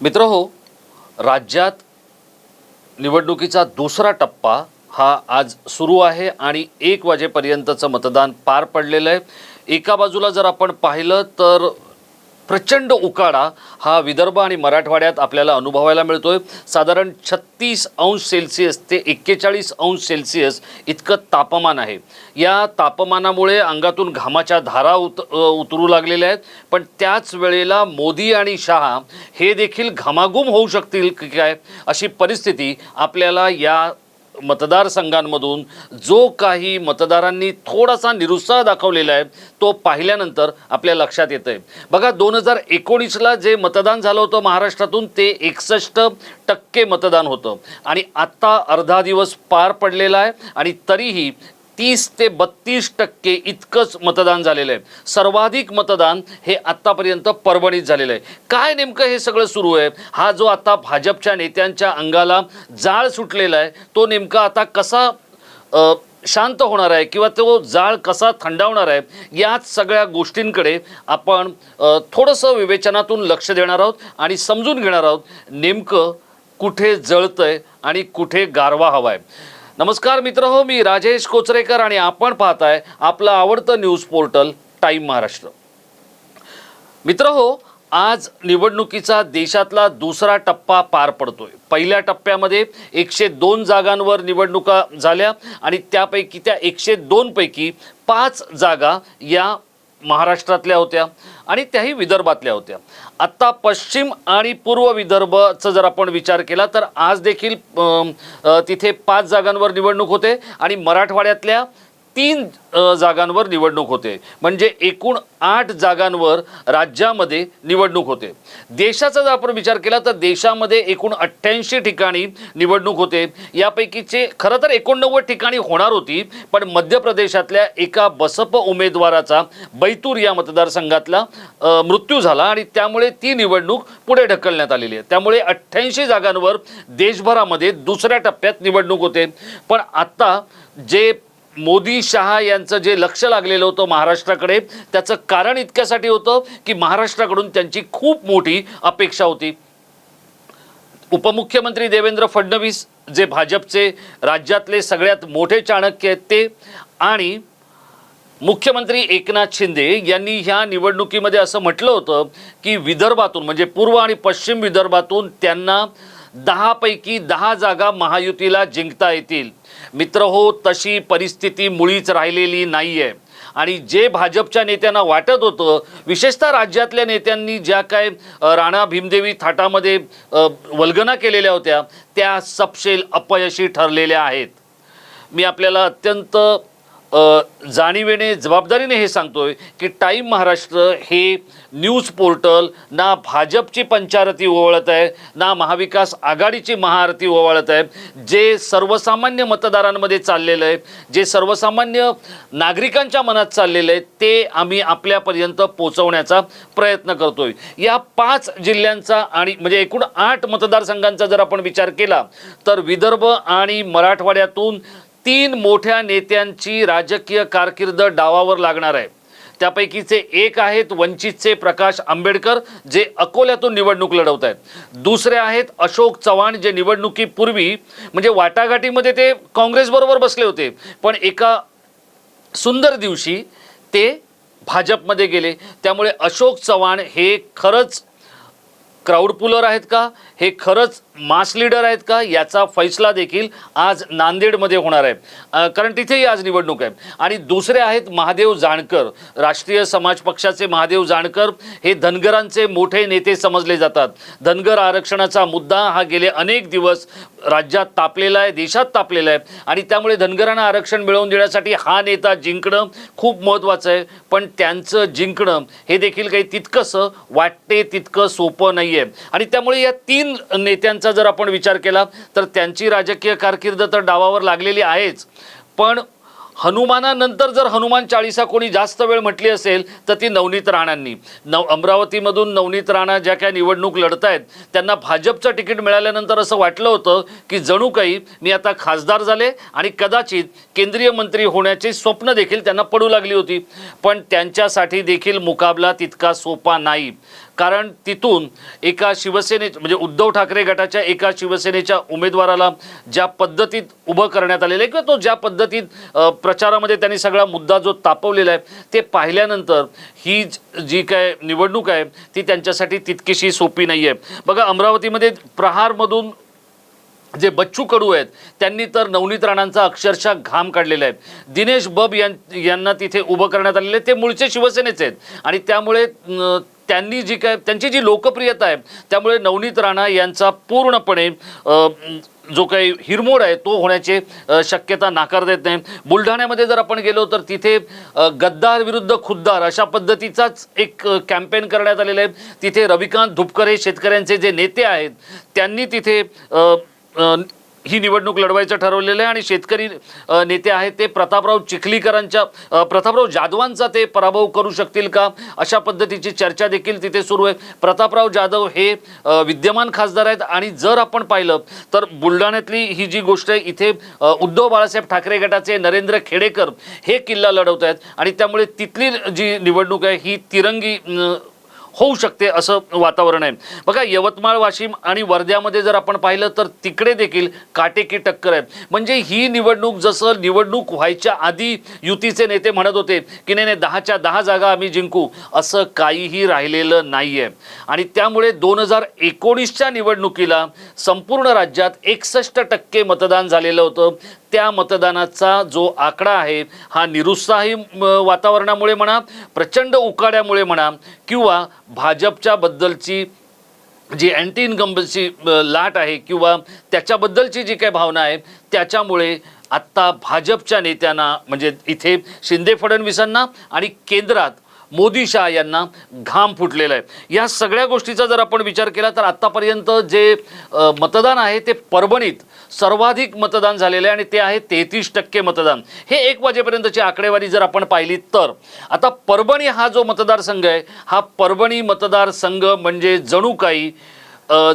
मित्र हो राज्यात निवडणुकीचा दुसरा टप्पा हा आज सुरू आहे आणि एक वाजेपर्यंतचं मतदान पार पडलेलं आहे. एका बाजूला जर आपण पाहिलं तर प्रचंड उकाडा हा विदर्भ आणि मराठवाड्यात आपल्याला अनुभवायला मिळतो आहे साधारण छत्तीस अंश सेल्सिअस ते एक्केचाळीस अंश सेल्सिअस इतकं तापमान आहे. या तापमानामुळे अंगातून घामाच्या धारा उत उतरू लागलेल्या आहेत. पण त्याच वेळेला मोदी आणि शहा हे देखील घामाघूम होऊ शकतील की काय अशी परिस्थिती आपल्याला या मतदारसंघांमधून जो काही मतदारांनी थोडासा निरुत्साह दाखवलेला आहे तो पाहिल्यानंतर आपल्या लक्षात येतं आहे बघा दोन हजार एकोणीसला जे मतदान झालं होतं महाराष्ट्रातून ते एकसष्ट टक्के मतदान होतं. आणि आत्ता अर्धा दिवस पार पडलेला आहे आणि तरीही तीस ते बत्तीस टक्के इतकंच मतदान झालेलं आहे. सर्वाधिक मतदान हे आत्तापर्यंत परभणीत झालेलं आहे. काय नेमकं हे सगळं सुरू आहे? हा जो आता भाजपच्या नेत्यांच्या अंगाला जाळ सुटलेला आहे तो नेमका आता कसा शांत होणार आहे किंवा तो जाळ कसा थंडावणार आहे याच सगळ्या गोष्टींकडे आपण थोडंसं विवेचनातून लक्ष देणार आहोत आणि समजून घेणार आहोत नेमकं कुठे जळतंय आणि कुठे गारवा हवा आहे नमस्कार मित्र हो मी राजेश कोचरेकर आणि आपण पाहताय आपलं आवडतं न्यूज पोर्टल टाईम महाराष्ट्र. मित्र हो आज निवडणुकीचा देशातला दुसरा टप्पा पार पडतोय. पहिल्या टप्प्यामध्ये एकशे दोन जागांवर निवडणुका झाल्या आणि त्यापैकी त्या एकशे दोनपैकी पाच जागा या महाराष्ट्रातल्या होत्या. आणि त्याही विदर्भातल्या होत्या. आत्ता पश्चिम आणि पूर्व विदर्भचा जर आपण विचार केला तर आज देखील तिथे पाच जागांवर निवडणूक होते आणि मराठवाड्यातल्या तीन जागांवर निवडणूक होते. म्हणजे एकूण आठ जागांवर राज्यामध्ये निवडणूक होते. देशाचा जर आपण विचार केला तर देशामध्ये एकूण अठ्ठ्याऐंशी ठिकाणी निवडणूक होते. यापैकीचे खरं तर एकोणनव्वद ठिकाणी होणार होती पण मध्य प्रदेशातल्या एका बसप उमेदवाराचा बैतूर या मतदारसंघातला मृत्यू झाला आणि त्यामुळे ती निवडणूक पुढे ढकलण्यात आलेली आहे. त्यामुळे अठ्ठ्याऐंशी जागांवर देशभरामध्ये दुसऱ्या टप्प्यात निवडणूक होते. पण आत्ता जे मोदी शहा यांचं जे लक्ष लागलेलं होतं महाराष्ट्राकडे त्याचं कारण इतक्यासाठी होतं की महाराष्ट्राकडून त्यांची खूप मोठी अपेक्षा होती. उपमुख्यमंत्री देवेंद्र फडणवीस जे भाजपचे राज्यातले सगळ्यात मोठे चाणक्य आहेत ते आणि मुख्यमंत्री एकनाथ शिंदे यांनी ह्या निवडणुकीमध्ये असं म्हटलं होतं की विदर्भातून म्हणजे पूर्व आणि पश्चिम विदर्भातून त्यांना दहापैकी दहा जागा महायुतीला जिंकता येतील. मित्र हो तशी परिस्थिती मुळीच राहिलेली नाही आहे आणि जे भाजपच्या नेत्यांना वाटत होतं विशेषतः राज्यातल्या नेत्यांनी ज्या काय राणा भीमदेवी थाटामध्ये वल्गना केलेल्या होत्या त्या सपशेल अपयशी ठरलेल्या आहेत. मी आपल्याला अत्यंत जाणीवेने जबाबदारीने हे सांगतोय की टाईम महाराष्ट्र हे न्यूज पोर्टल ना भाजपची पंचारती ओवाळत आहे ना महाविकास आघाडीची महाआरती ओवाळत आहे. जे सर्वसामान्य मतदारांमध्ये चाललेलं आहे जे सर्वसामान्य नागरिकांच्या मनात चाललेलं आहे ते आम्ही आपल्यापर्यंत पोचवण्याचा प्रयत्न करतोय. या पाच जिल्ह्यांचा आणि म्हणजे एकूण आठ मतदारसंघांचा जर आपण विचार केला तर विदर्भ आणि मराठवाड्यातून तीन मोठ्या नेत्यांची राजकीय कारकीर्द डावावर लागणार आहे. त्यापैकीचे एक आहेत वंचितचे प्रकाश आंबेडकर जे अकोल्यातून निवडणूक लढवत आहेत. दुसरे आहेत अशोक चव्हाण जे निवडणुकीपूर्वी म्हणजे वाटाघाटीमध्ये ते काँग्रेसबरोबर बसले होते. पण एका सुंदर दिवशी ते भाजपमध्ये गेले. त्यामुळे अशोक चव्हाण हे खरंच क्राऊड पुलर आहेत का? हे खरंच मास लीडर आहेत का? याचा फैसला देखील आज नांदेडमध्ये होणार आहे. कारण तिथेही आज निवडणूक आहे. आणि दुसरे आहेत महादेव जाणकर. राष्ट्रीय समाज पक्षाचे महादेव जाणकर हे धनगरांचे मोठे नेते समजले जातात. धनगर आरक्षणाचा मुद्दा हा गेले अनेक दिवस राज्यात तापलेला आहे देशात तापलेला आहे. आणि त्यामुळे धनगरांना आरक्षण मिळवून देण्यासाठी हा नेता जिंकणं खूप महत्त्वाचं आहे. पण त्यांचं जिंकणं हे देखील काही तितकंसं वाटते तितकं सोपं नाही आहे आणि त्यामुळे या तीन नेत्यांचा जर आपण विचार केला तर त्यांची राजकीय कारकीर्द तर डावावर लागलेली आहेच. पण हनुमानानंतर जर हनुमान चाळीसा कोणी जास्त वेळ म्हटली असेल तर ती नवनीत राणांनी. नव अमरावतीमधून नवनीत राणा ज्या काय निवडणूक लढत आहेत त्यांना भाजपचं तिकीट मिळाल्यानंतर असं वाटलं होतं की जणू काही मी आता खासदार झाले आणि कदाचित केंद्रीय मंत्री होण्याचे स्वप्न देखील त्यांना पडू लागली होती. पण त्यांच्यासाठी देखील मुकाबला तितका सोपा नाही. कारण तिथून एका शिवसेने म्हणजे उद्धव ठाकरे गटाच्या एका शिवसेनेच्या उमेदवाराला ज्या पद्धतीत उभं करण्यात आलेलं आहे किंवा तो ज्या पद्धतीत प्रचारामध्ये त्यांनी सगळा मुद्दा जो तापवलेला आहे ते पाहिल्यानंतर ही जी काय निवडणूक आहे ती त्यांच्यासाठी तितकीशी सोपी नाही आहे बघा अमरावतीमध्ये प्रहारमधून जे बच्चू कडू आहेत त्यांनी तर नवनीत राणांचा अक्षरशः घाम काढलेला आहे. दिनेश बब यां यांना तिथे उभं करण्यात आलेले आहे. ते मूळचे शिवसेनेचे आहेत. आणि त्यामुळे त्यांनी जी काय त्यांची जी लोकप्रियता आहे त्यामुळे नवनीत राणा यांचा पूर्णपणे जो काही हिरमोड आहे तो होण्याची शक्यता नाकार देत नाही. बुलढाण्यामध्ये जर आपण गेलो तर तिथे गद्दार विरुद्ध खुद्दार अशा पद्धतीचाच एक कॅम्पेन करण्यात आलेलं आहे. तिथे रविकांत धुपकर हे शेतकऱ्यांचे जे नेते आहेत त्यांनी तिथे ही निवडणूक लढवायचं ठरवलेलं आहे आणि शेतकरी नेते आहेत ते प्रतापराव चिखलीकरांच्या प्रतापराव जाधवांचा ते पराभव करू शकतील का? अशा पद्धतीची चर्चा देखील तिथे सुरू आहे. प्रतापराव जाधव हे विद्यमान खासदार आहेत आणि जर आपण पाहिलं तर बुलढाण्यातली ही जी गोष्ट आहे इथे उद्धव बाळासाहेब ठाकरे गटाचे नरेंद्र खेडेकर हे किल्ला लढवत आहेत आणि त्यामुळे तिथली जी निवडणूक आहे ही तिरंगी होऊ शकते असं वातावरण आहे. बघा यवतमाळ वाशिम आणि वर्ध्यामध्ये जर आपण पाहिलं तर तिकडे देखील काटेकी टक्कर आहे. म्हणजे ही निवडणूक जसं निवडणूक व्हायच्या आधी युतीचे नेते म्हणत होते की नाही नाही दहाच्या दहा जागा आम्ही जिंकू असं काहीही राहिलेलं नाही आहे आणि त्यामुळे दोन हजार एकोणीसच्या निवडणुकीला संपूर्ण राज्यात एकसष्ट टक्के मतदान झालेलं होतं. त्या मतदानाचा जो आकडा आहे हा निरुत्साही वातावरणामुळे म्हणा प्रचंड उकाड्यामुळे म्हणा किंवा भाजपच्या बद्दलची जी अँटी इन्कम्बन्सी लाट आहे किंवा त्याच्याबद्दलची जी काही भावना आहे त्याच्यामुळे आत्ता भाजपच्या नेत्यांना म्हणजे इथे शिंदे फडणवीसांना आणि केंद्रात मोदी शाह यांना घाम फुटलेला आहे. या सगळ्या गोष्टीचा जर आपण विचार केला तर आत्तापर्यंत जे मतदान आहे ते परभणीत सर्वाधिक मतदान झालेलं आहे आणि ते आहे तेहतीस टक्के मतदान. हे एक वाजेपर्यंतची आकडेवारी जर आपण पाहिली तर आता परभणी हा जो मतदारसंघ आहे हा परभणी मतदारसंघ म्हणजे जणू काही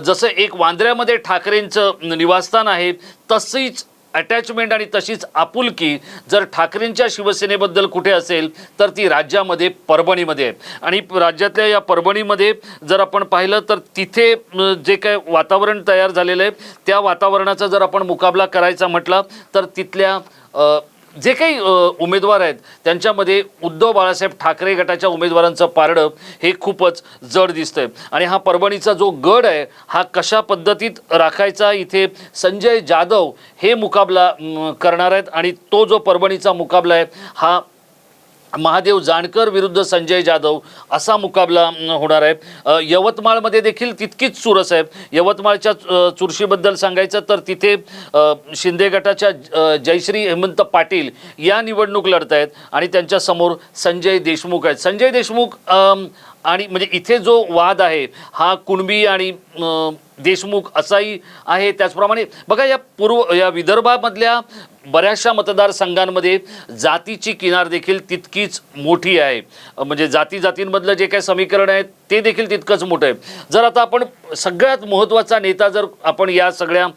जसं एक वांद्र्यामध्ये ठाकरेंचं निवासस्थान आहे तशीच अटॅचमेंट आणि तशीच आपुलकी जर ठाकरेंच्या शिवसेनेबद्दल कुठे असेल तर ती राज्यामध्ये परभणीमध्ये आहे. आणि राज्यातल्या या परभणीमध्ये जर आपण पाहिलं तर तिथे जे काय वातावरण तयार झालेलं आहे त्या वातावरणाचा जर आपण मुकाबला करायचा म्हटला तर तिथल्या जे काही उमेदवार आहेत त्यांच्यामध्ये उद्धव बाळासाहेब ठाकरे गटाच्या उमेदवारांचं पारडं हे खूपच जड दिसतंय. आणि हा परभणीचा जो गड आहे हा कशा पद्धतीत राखायचा इथे संजय जाधव हे मुकाबला करणार आहेत आणि तो जो परभणीचा मुकाबला आहे हा महादेव जानकर विरुद्ध संजय जाधव असा मुकाबला होणार आहे. यवतमाळमध्ये देखील तितकीच चुरस आहे यवतमाळच्या चुरशीबद्दल सांगायचं तर तिथे शिंदे गटाच्या जयश्री हेमंत पाटील या निवडणूक लढत आहेत आणि त्यांच्यासमोर संजय देशमुख आहेत. संजय देशमुख आणि म्हणजे इथे जो वाद आहे हा कुणबी आणि देशमुख असाही आहे. त्याचप्रमाणे बघा या पूर्व या विदर्भामधल्या बऱ्याचशा मतदारसंघांमध्ये जातीची किनार देखील तितकीच मोठी आहे. म्हणजे जाती जातींमधलं जे काही समीकरण आहे ते देखील तितकंच मोठं आहे. जर आता आपण सगळ्यात महत्त्वाचा नेता जर आपण या सगळ्या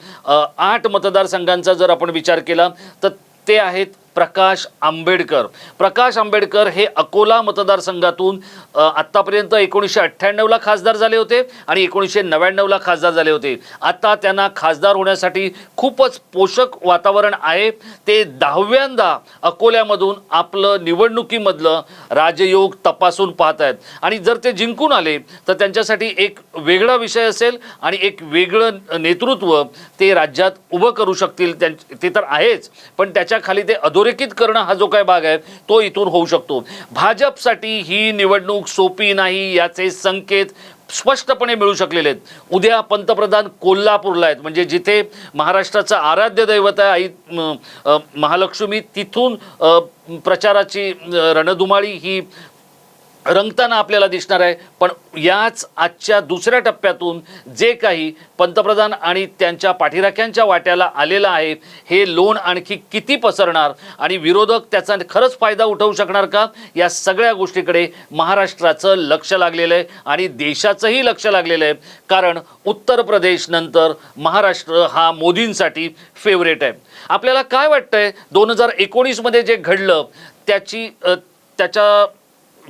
आठ मतदारसंघांचा जर आपण विचार केला तर ते आहेत प्रकाश आंबेडकर. प्रकाश आंबेडकर हे अकोला मतदारसंघातून आत्तापर्यंत एकोणीसशे अठ्ठ्याण्णवला खासदार झाले होते आणि एकोणीसशे नव्याण्णवला खासदार झाले होते. आता त्यांना खासदार होण्यासाठी खूपच पोषक वातावरण आहे. ते दहाव्यांदा अकोल्यामधून आपलं निवडणुकीमधलं राजयोग तपासून पाहत आहेत आणि जर ते जिंकून आले तर त्यांच्यासाठी एक वेगळा विषय असेल आणि एक वेगळं नेतृत्व ते राज्यात उभं करू शकतील. त्यां ते तर आहेच पण त्याच्याखाली ते अधोरेखित करणं हा जो काय भाग आहे तो इथून होऊ शकतो. भाजपसाठी ही निवडणूक सोपी नाही याचे संकेत स्पष्टपणे मिळू शकलेले आहेत. उद्या पंतप्रधान कोल्हापूरला आहेत. म्हणजे जिथे महाराष्ट्राचं आराध्य दैवत आहे आई महालक्ष्मी तिथून प्रचाराची रणधुमाळी ही रंगताना आपल्याला दिसणार आहे. पण याच आजच्या दुसऱ्या टप्प्यातून जे काही पंतप्रधान आणि त्यांच्या पाठीराख्यांच्या वाट्याला आलेलं आहे हे लोन आणखी किती पसरणार आणि विरोधक त्याचा खरंच फायदा उठवू शकणार का? या सगळ्या गोष्टीकडे महाराष्ट्राचं लक्ष लागलेलं आहे आणि देशाचंही लक्ष लागलेलं आहे. कारण उत्तर प्रदेश नंतर महाराष्ट्र हा मोदींसाठी फेवरेट आहे. आपल्याला काय वाटतंय? दोन हजार एकोणीसमध्ये जे घडलं त्याची त्याच्या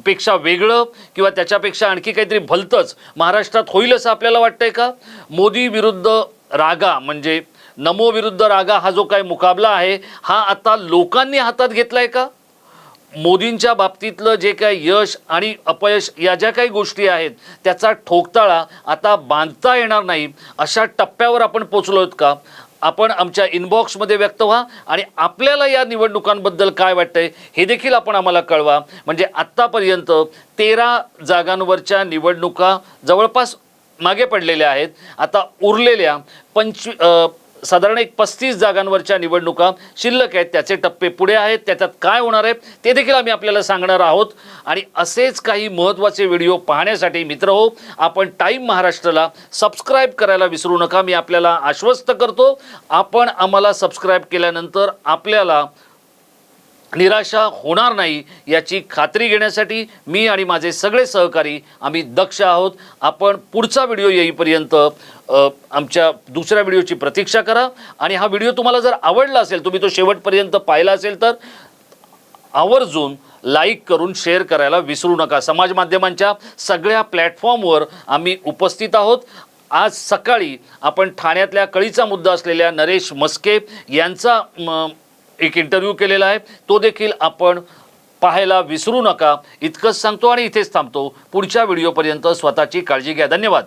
पेक्षा वेगळं किंवा त्याच्यापेक्षा आणखी काहीतरी भलतंच महाराष्ट्रात होईल असं आपल्याला वाटतंय का? मोदी विरुद्ध रागा म्हणजे नमो विरुद्ध रागा हा जो काही मुकाबला आहे हा आता लोकांनी हातात घेतलाय का? मोदींच्या बाबतीतलं जे काही यश आणि अपयश या ज्या काही गोष्टी आहेत त्याचा ठोकताळा आता बांधता येणार नाही अशा टप्प्यावर आपण पोचलोत का? आपण आमच्या इनबॉक्समध्ये व्यक्त व्हा आणि आपल्याला या निवडणुकांबद्दल काय वाटतंय हे देखील आपण आम्हाला कळवा. म्हणजे आत्तापर्यंत तेरा जागांवरच्या निवडणुका जवळपास मागे पडलेल्या आहेत. आता उरलेल्या पंचवी साधारण एक पस्तीस जागांवरच्या निवडणुका शिल्लक आहेत. त्याचे टप्पे पुढे आहेत. त्याच्यात काय होणार आहे ते देखील आम्ही आपल्याला सांगणार आहोत. आणि असेच काही महत्त्वाचे व्हिडिओ पाहण्यासाठी मित्र हो आपण टाईम महाराष्ट्राला सबस्क्राईब करायला विसरू नका. मी आपल्याला आश्वस्त करतो. आपण आम्हाला सबस्क्राईब केल्यानंतर आपल्याला निराशा होणार नाही याची खात्री घेण्यासाठी मी आणि माझे सगळे सहकारी आम्ही दक्ष आहोत. आपण पुढचा व्हिडिओ येईपर्यंत आमच्या दुसऱ्या व्हिडिओची प्रतीक्षा करा. आणि हा व्हिडिओ तुम्हाला जर आवडला असेल तुम्ही तो शेवटपर्यंत पाहिला असेल तर आवर्जून लाईक करून शेअर करायला विसरू नका. समाज माध्यमांच्या सगळ्या प्लॅटफॉर्मवर आम्ही उपस्थित आहोत. आज सकाळी आपण ठाण्यातल्या कळीचा मुद्दा असलेल्या नरेश मस्के यांचा म, एक इंटरव्ह्यू केलेला आहे. तो देखील आपण पाहायला विसरू नका. इतकंच सांगतो आणि इथेच थांबतो. पुढच्या व्हिडिओपर्यंत स्वतःची काळजी घ्या. धन्यवाद.